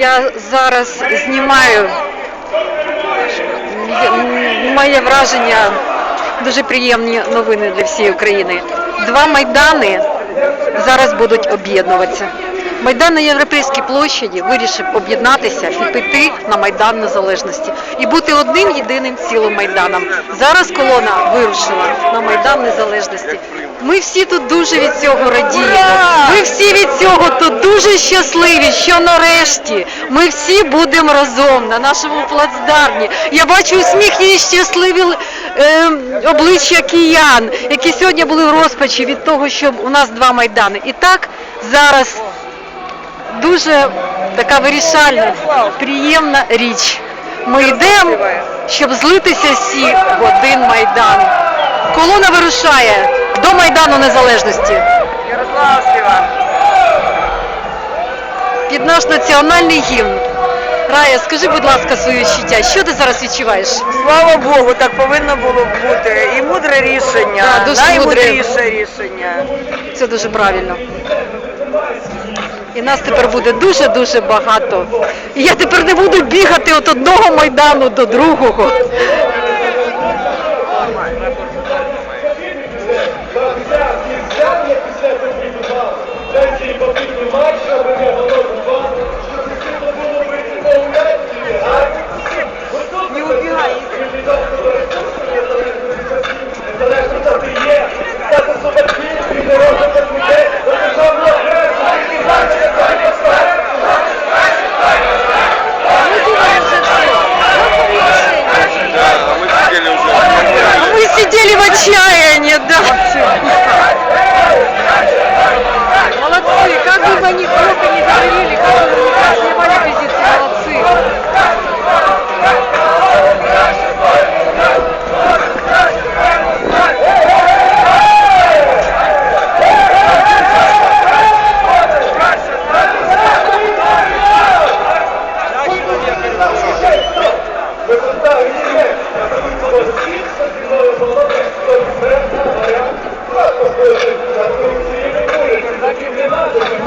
Я зараз знімаю моє враження дуже приємні новини для всієї України. Два майдани зараз будуть об'єднуватися. Майдан на Європейській площаді вирішив об'єднатися і піти на Майдан Незалежності і бути одним єдиним цілим майданом. Зараз колона вирушила на Майдан Незалежності. Ми всі тут дуже від цього радіємо. Ми всі від цього тут дуже щасливі, що нарешті ми всі будемо разом на нашому плацдармі. Я бачу усміхнені щасливі е, обличчя киян, які сьогодні були в розпачі від того, що у нас два майдани. І так зараз дуже така вирішальна, приємна річ. Ми йдемо, щоб злитися всі в один майдан. Колона вирушає до Майдану Незалежності Ярославська. під наш національний гімн. Рая, скажи, будь ласка, свої відчуття. Що ти зараз відчуваєш? Слава Богу, так повинно було бути. І мудре рішення, Да, дуже наймудріше рішення. Це дуже правильно. І нас тепер буде дуже-дуже багато. І я тепер не буду бігати від одного майдану до другого.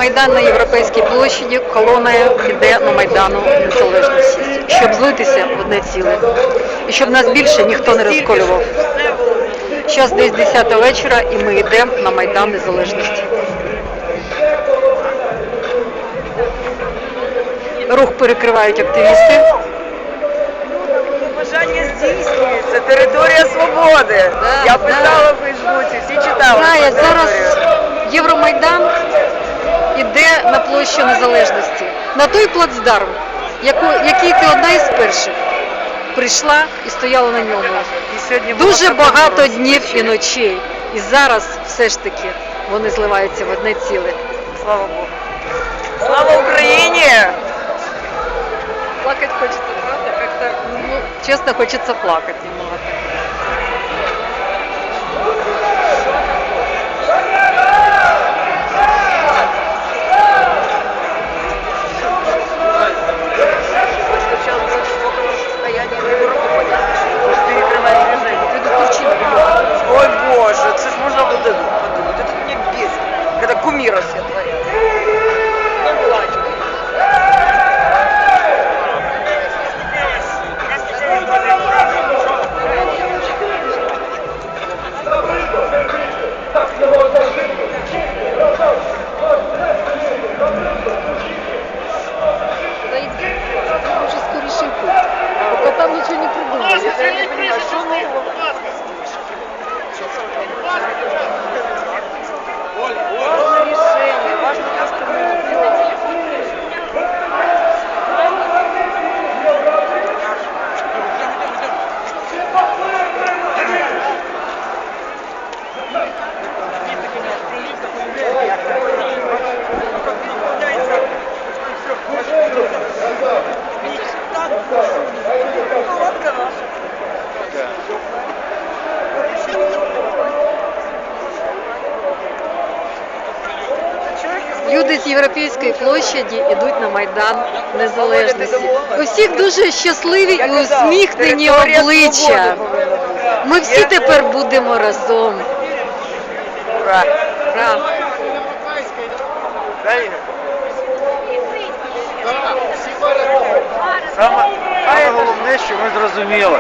Майдан на Європейській площаді, колона йде на Майдану Незалежності, щоб злитися в одне ціле. І щоб нас більше ніхто не розколював. Зараз десь 10 вечора і ми йдемо на Майдан Незалежності. Рух перекривають активісти. Бажання здійснюється. Територія свободи. Да, Я да. писала в Фейсбуці, всі читали. Рая, зараз. Євромайдан іде на площу Незалежності, на той плацдарм, яку- який ти одна із перших прийшла і стояла на ньому. Дуже багато днів і ночей. І зараз все ж таки вони зливаються в одне ціле. Слава Богу. Слава Україні! Плакать хочеться, правда? Как-то, ну, честно, хочется плакать немного. Не понимаю, що Люди з Європейської площаді йдуть на Майдан Незалежності. Усіх дуже щасливі і усміхнені обличчя. Ми всі тепер будемо разом. Ура! Ура! Саме, саме головне, що ми зрозуміли,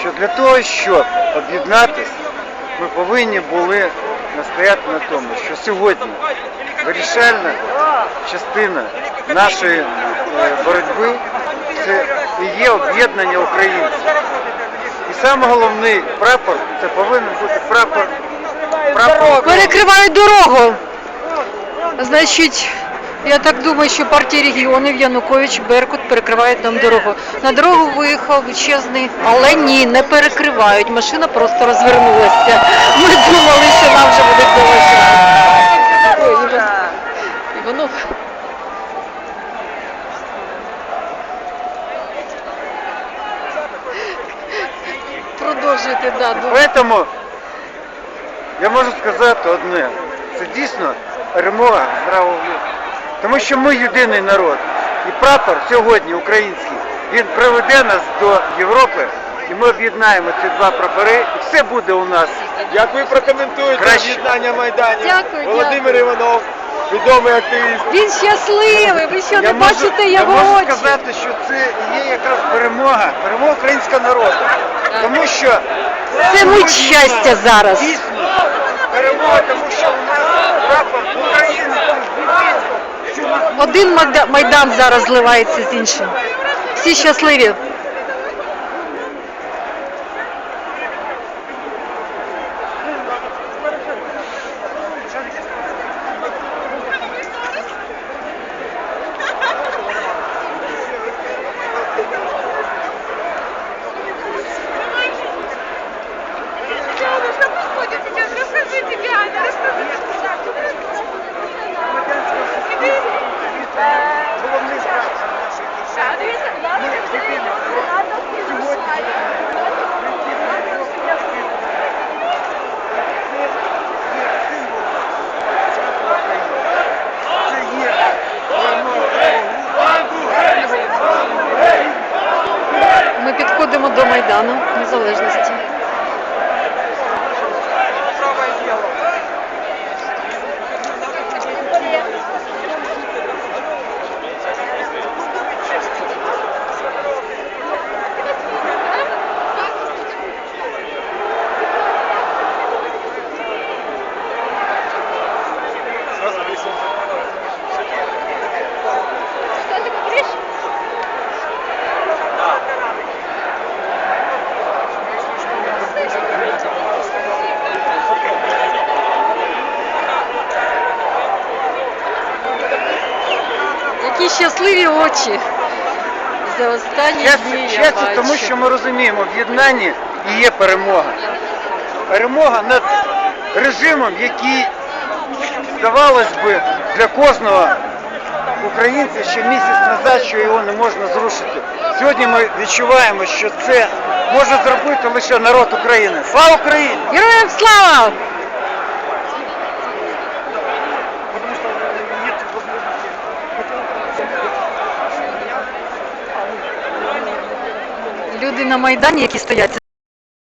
що для того, щоб об'єднатися, ми повинні були настояти на тому, що сьогодні вирішальна частина нашої е, боротьби це і є об'єднання українців. І саме головний прапор це повинен бути прапор, прапор Перекривають дорогу. Значить, я так думаю, що партія регіонів Янукович Беркут перекривають нам дорогу. На дорогу виїхав величезний, але ні, не перекривають. Машина просто розвернулася. Ми думали, що нам вже будуть заважати. Ой, Іван- Іванов. Продовжуйте, Поэтому я можу сказати одне, це дійсно перемога здравого глузду. Тому що ми єдиний народ. І прапор сьогодні український, він приведе нас до Європи, і ми об'єднаємо ці два прапори, і все буде у нас. Як ви прокоментуєте Краще. об'єднання Майдані? Дякую, Володимир Іванов, відомий активіст. Він щасливий, ви що не можу, бачите я його можу очі. сказати, що це і є якраз перемога, перемога українського народу. Тому що Це муть щастя зараз. Перемога, тому що України. Один Майда- майдан зараз зливається з іншим. Всі щасливі. Майдану Незалежності. Что ты говоришь? Які щасливі очі. За останні Щастя, дні я щастя бачу. тому що ми розуміємо, в єднанні і є перемога. Перемога над режимом, який, здавалось би, для кожного українця ще місяць назад, що його не можна зрушити. Сьогодні ми відчуваємо, що це може зробити лише народ України. Слава Україні! Героям слава! Люди на Майдані, які стоять,